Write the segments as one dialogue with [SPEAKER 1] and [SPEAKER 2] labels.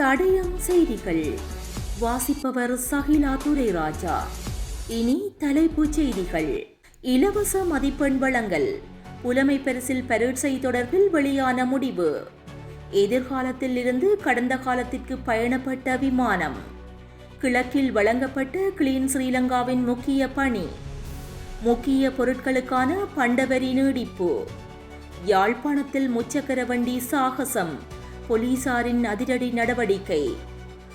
[SPEAKER 1] தடயம் செய்திகள். வாசிப்பவர் சகிலா துரைராஜா இனி தலைப்புச் செய்திகள். இலவச மதிப்பெண் வழங்கல். புலமை பரிசில் பரீட்சை தொடர்பில் வெளியான முடிவு. எதிர்காலத்தில் இருந்து கடந்த காலத்திற்கு பயணப்பட்ட விமானம். கிழக்கில் வழங்கப்பட்ட கிளீன் ஸ்ரீலங்காவின் முக்கிய பணி. முக்கிய பொருட்களுக்கான பண்டவரி நீடிப்பு. யாழ்ப்பாணத்தில் முச்சக்கர வண்டி சாகசம். போலீசாரின் அதிரடி நடவடிக்கை.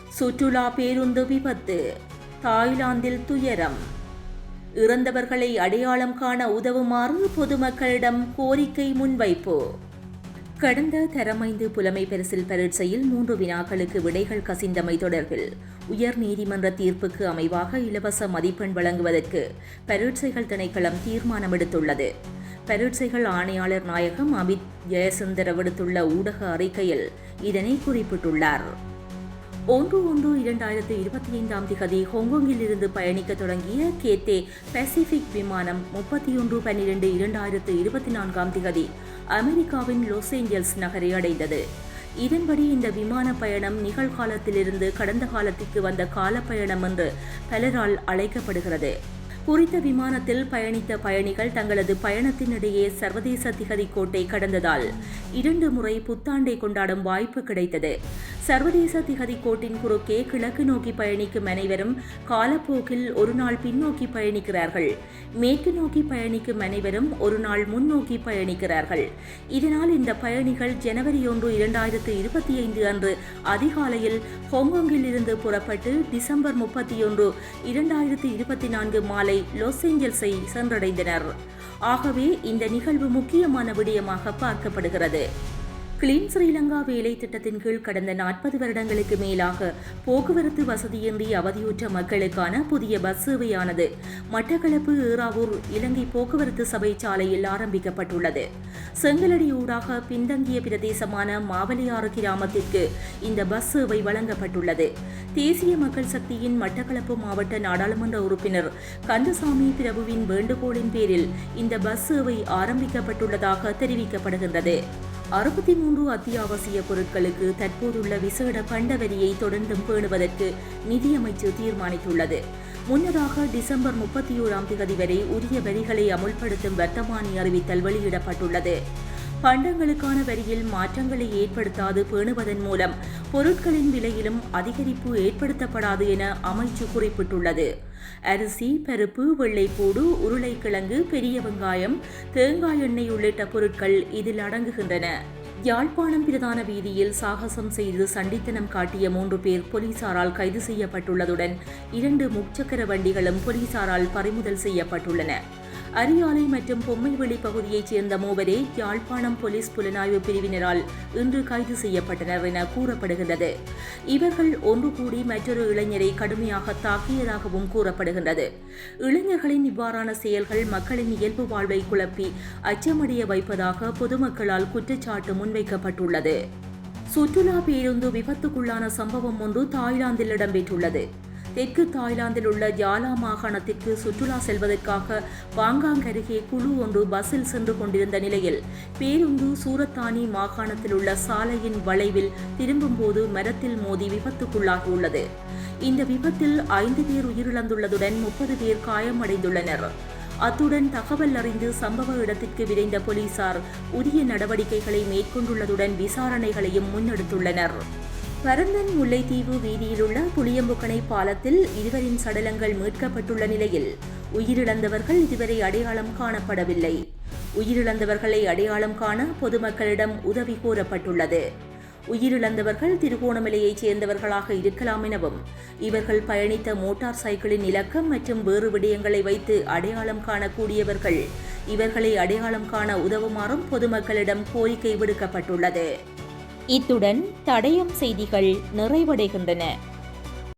[SPEAKER 1] சுற்றுலா பேருந்து விபத்து தாய்லாந்தில் துயரம். இறந்தவர்களை அடையாளம் காண உதவுமாறு பொதுமக்களிடம் கோரிக்கை முன்வைப்பு. கடந்த தரமைந்து புலமை பரிசில் பரீட்சையில் மூன்று வினாக்களுக்கு விடைகள் கசிந்தமை தொடர்பில் உயர் நீதிமன்ற தீர்ப்புக்கு அமைவாக இலவச மதிப்பெண் வழங்குவதற்கு பரீட்சைகள் திணைக்களம் தீர்மானம் எடுத்துள்ளது பரீட்சைகள் ஆணையாளர் நாயகம் அமித் ஜெயசுந்தர் விடுத்துள்ள ஊடக அறிக்கையில் இதனை குறிப்பிட்டுள்ளார். ஒன்று ஒன்று இரண்டாயிரத்து இருபத்தி ஐந்தாம் திகதி ஹாங்காங்கில் இருந்து பயணிக்க தொடங்கிய கேத்தே பசிபிக் விமானம் முப்பத்தி ஒன்று பன்னிரண்டு இரண்டாயிரத்து இருபத்தி நான்காம் திகதி அமெரிக்காவின் லாஸ் ஏஞ்சல்ஸ் நகரை அடைந்தது. இதன்படி இந்த விமான பயணம் நிகழ்காலத்திலிருந்து கடந்த காலத்திற்கு வந்த காலப்பயணம் என்று பலரால் அழைக்கப்படுகிறது. குறித்த விமானத்தில் பயணித்த பயணிகள் தங்களது பயணத்தினிடையே சர்வதேச திகதி கோட்டை கடந்ததால் இரண்டு முறை புத்தாண்டை கொண்டாடும் வாய்ப்பு கிடைத்தது. சர்வதேச திகதி கோட்டின் குறுக்கே கிழக்கு நோக்கி பயணிக்கும் அனைவரும் காலப்போக்கில் ஒரு நாள் பின்னோக்கி பயணிக்கிறார்கள். மேற்கு நோக்கி பயணிக்கும் அனைவரும் ஒரு நாள் முன்னோக்கி பயணிக்கிறார்கள். இதனால் இந்த பயணிகள் ஜனவரி ஒன்று இரண்டாயிரத்து இருபத்தி ஐந்து அன்று அதிகாலையில் ஹாங்காங்கில் இருந்து புறப்பட்டு டிசம்பர் முப்பத்தி ஒன்று இரண்டாயிரத்து இருபத்தி நான்கு மாலை லாஸ் ஏஞ்சல்ஸை சென்றடைந்தனர். ஆகவே இந்த நிகழ்வு முக்கியமான விடயமாக பார்க்கப்படுகிறது. கிளீன் ஸ்ரீலங்கா வேலை திட்டத்தின் கீழ் கடந்த நாற்பது வருடங்களுக்கு மேலாக போக்குவரத்து வசதியின்றி அவதியுற்ற மக்களுக்கான புதிய பஸ் சேவையானது மட்டக்களப்பு ஈராவூர் இலங்கை போக்குவரத்து சபை சாலையில் ஆரம்பிக்கப்பட்டுள்ளது. செங்கலடி ஊடாக பின்தங்கிய பிரதேசமான மாவலியாறு கிராமத்திற்கு இந்த பஸ் சேவை வழங்கப்பட்டுள்ளது. தேசிய மக்கள் சக்தியின் மட்டக்களப்பு மாவட்ட நாடாளுமன்ற உறுப்பினர் கந்தசாமி பிரபுவின் வேண்டுகோளின் பேரில் இந்த பஸ் சேவை ஆரம்பிக்கப்பட்டுள்ளதாக தெரிவிக்கப்படுகின்றது. அறுபத்தி மூன்று அத்தியாவசிய பொருட்களுக்கு தற்போதுள்ள விசேட பண்ட வரியை தொடர்ந்தும் பேணுவதற்கு நிதியமைச்சு தீர்மானித்துள்ளது. முன்னதாக டிசம்பர் முப்பத்தி ஓராம் தேதி வரை உரிய வரிகளை அமுல்படுத்தும் வர்த்தமானி அறிவித்தல் வெளியிடப்பட்டுள்ளது. பண்டங்களுக்கான வரியில் மாற்றங்களை ஏற்படுத்தாது பேணுவதன் மூலம் பொருட்களின் விலையிலும் அதிகரிப்பு ஏற்படுத்தப்படாது என அமைச்சு குறிப்பிட்டுள்ளது. அரிசி பருப்பு வெள்ளைப்பூடு உருளைக்கிழங்கு பெரிய வெங்காயம் தேங்காய் எண்ணெய் உள்ளிட்ட பொருட்கள் இதில் அடங்குகின்றன. யாழ்ப்பாணம் பிரதான வீதியில் சாகசம் செய்து சண்டித்தனம் காட்டிய மூன்று பேர் போலீசாரால் கைது செய்யப்பட்டுள்ளதுடன் இரண்டு முச்சக்கர வண்டிகளும் போலீசாரால் பறிமுதல் செய்யப்பட்டுள்ளன. அரியாலை மற்றும் பொம்மைவெளி பகுதியைச் சேர்ந்த மூவரே யாழ்ப்பாணம் போலீஸ் புலனாய்வு பிரிவினரால் இன்று கைது செய்யப்பட்டனர் என கூறப்படுகின்றது. இவர்கள் ஒன்று கூடி மற்றொரு இளைஞரை கடுமையாக தாக்கியதாகவும் கூறப்படுகின்றது. இளைஞர்களின் இவ்வாறான செயல்கள் மக்களின் இயல்பு வாழ்வை குழப்பி அச்சமடைய வைப்பதாக பொதுமக்களால் குற்றச்சாட்டு முன்வைக்கப்பட்டுள்ளது. சுற்றுலா பேருந்து விபத்துக்குள்ளான சம்பவம் ஒன்று தாய்லாந்தில் இடம்பெற்றுள்ளது. தெற்கு தாய்லாந்தில் உள்ள ஜாலா மாகாணத்திற்கு சுற்றுலா செல்வதற்காக பாங்காங் அருகே குழு ஒன்று பஸ்ஸில் சென்று கொண்டிருந்த நிலையில் பேருந்து சூரத்தானி மாகாணத்தில் உள்ள சாலையின் வளைவில் திரும்பும்போது மரத்தில் மோதி விபத்துக்குள்ளாகியுள்ளது இந்த விபத்தில் ஐந்து பேர் உயிரிழந்துள்ளதுடன் முப்பது பேர் காயமடைந்துள்ளனர். அத்துடன் தகவல் அறிந்து சம்பவ இடத்திற்கு விரைந்த போலீசார் உரிய நடவடிக்கைகளை மேற்கொண்டுள்ளதுடன் விசாரணைகளையும் முன்னெடுத்துள்ளனர். பரந்தன் முல்லைத்தீவு வீதியிலுள்ள புளியம்புக்கணை பாலத்தில் இருவரின் சடலங்கள் மீட்கப்பட்டுள்ள நிலையில் உயிரிழந்தவர்கள் இதுவரை அடையாளம் காணப்படவில்லை. உயிரிழந்தவர்களை அடையாளம் காண பொதுமக்களிடம் உதவி கோரப்பட்டுள்ளது. உயிரிழந்தவர்கள் திருகோணமலையைச் சேர்ந்தவர்களாக இருக்கலாம் எனவும் இவர்கள் பயணித்த மோட்டார் சைக்கிளின் இலக்கம் மற்றும் வேறு விடயங்களை வைத்து அடையாளம் காணக்கூடியவர்கள் இவர்களை அடையாளம் காண உதவுமாறும் பொதுமக்களிடம் கோரிக்கை விடுக்கப்பட்டுள்ளது. இத்துடன் தடயம் செய்திகள் நிறைவடைகின்றன.